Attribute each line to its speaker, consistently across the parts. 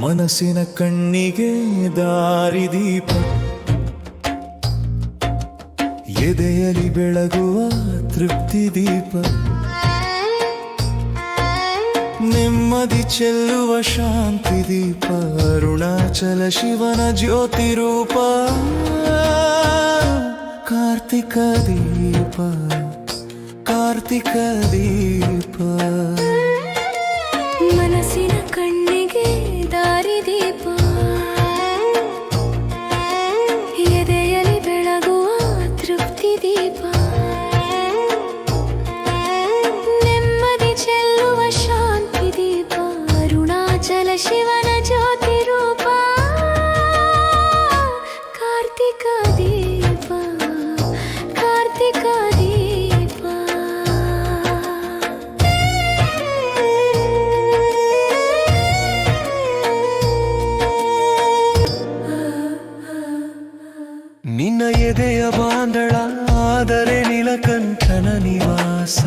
Speaker 1: ಮನಸ್ಸಿನ ಕಣ್ಣಿಗೆ
Speaker 2: ದಾರಿ ದಾರಿದೀಪ ಎದೆಯಲಿ ಬೆಳಗುವ ತೃಪ್ತಿ ದೀಪ. ನೆಮ್ಮದಿ ಚೆಲ್ಲುವ ಶಾಂತಿ ದೀಪ. ಅರುಣಾಚಲ ಶಿವನ ಜ್ಯೋತಿ ರೂಪ. ಕಾರ್ತಿಕ ದೀಪ. ಕಾರ್ತಿಕ ದೀಪ.
Speaker 1: ಎದೆಯ ಬಾಂದಳ ಆದರೆ ನೀಲಕಂಠನ ನಿವಾಸ.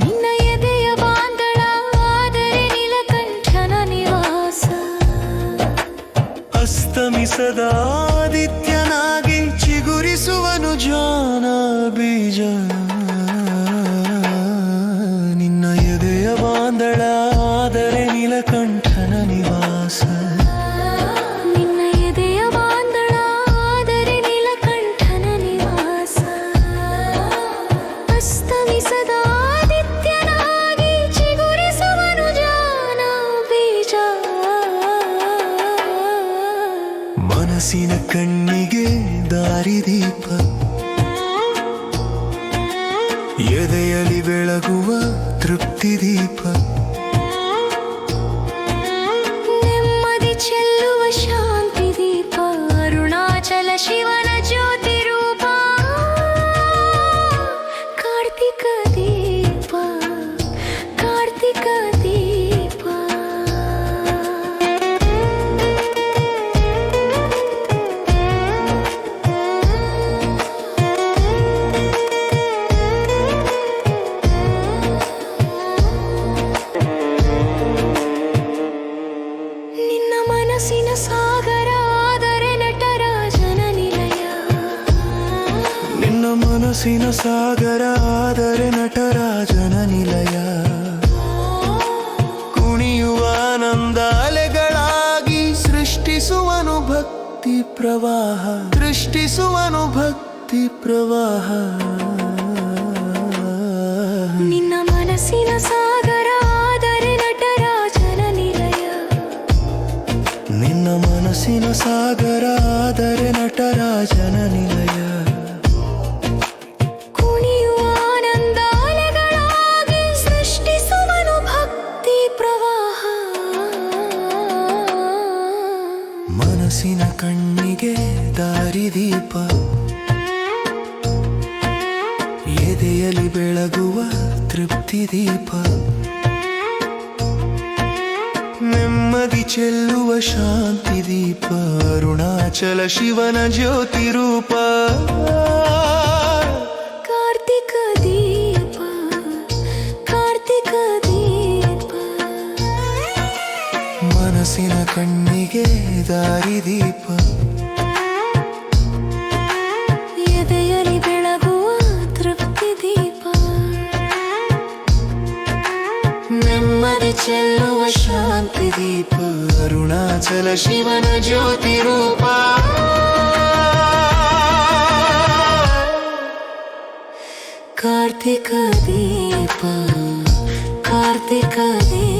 Speaker 2: ನಿನ್ನ ಎದೆಯ ಬಾಂದಳ ಆದರೆ ನೀಲಕಂಠನ ನಿವಾಸ.
Speaker 1: ಅಸ್ತಮಿಸದ ಆದಿತ್ಯನಾಗಿ ಚಿಗುರಿಸುವನು ಜಾನ ಬೀಜ. ನಿನ್ನ ಎದೆಯ ಬಾಂದಳ ಆದರೆ ನೀಲಕಂಠನ ನಿವಾಸ. ಮನಸ್ಸಿನ ಕಣ್ಣಿಗೆ ದಾರಿ ದೀಪ ಎದೆಯಲ್ಲಿ ಬೆಳಗುವ ತೃಪ್ತಿ ದೀಪ
Speaker 2: ಮನಸ್ಸಿನ ಸಾಗರ ಆದರೆ ನಟರಾಜನ ನಿಲಯ.
Speaker 1: ಕುಣಿಯುವ ಆನಂದ ಅಲೆಗಳಾಗಿ ಸೃಷ್ಟಿಸುವನು ಭಕ್ತಿ ಪ್ರವಾಹ ಸೃಷ್ಟಿಸುವನು ಭಕ್ತಿ ಪ್ರವಾಹ.
Speaker 2: ನಿನ್ನ ಮನಸ್ಸಿನ ಸಾಗರ ಆದರೆ ನಟರಾಜನ ನಿಲಯ.
Speaker 1: ನಿನ್ನ ಮನಸ್ಸಿನ ಸಾಗರ ಆದರೆ ನಟರಾಜನ ನಿಲಯ. ಮನಸ್ಸಿನ ಕಣ್ಣಿಗೆ ದಾರಿದೀಪ. ಎದೆಯಲ್ಲಿ ಬೆಳಗುವ ತೃಪ್ತಿ ದೀಪ. ನೆಮ್ಮದಿ ಚೆಲ್ಲುವ ಶಾಂತಿ ದೀಪ. ಅರುಣಾಚಲ ಶಿವನ ಜ್ಯೋತಿ ಮನಸ್ಸಿನ ಕಣ್ಣಿಗೆ ದಾರಿದೀಪ
Speaker 2: ಎದೆಯಲ್ಲಿ ಬೆಳಗುವ ತೃಪ್ತಿ ದೀಪ.
Speaker 1: ನೆಮ್ಮದಿ ಚೆಲ್ಲುವ ಶಾಂತಿ ದೀಪ. ಅರುಣಾಚಲ ಶಿವನ ಜ್ಯೋತಿ ರೂಪ.
Speaker 2: ಕಾರ್ತಿಕ ದೀಪ ಕಾರ್ತಿಕ ದೀಪ.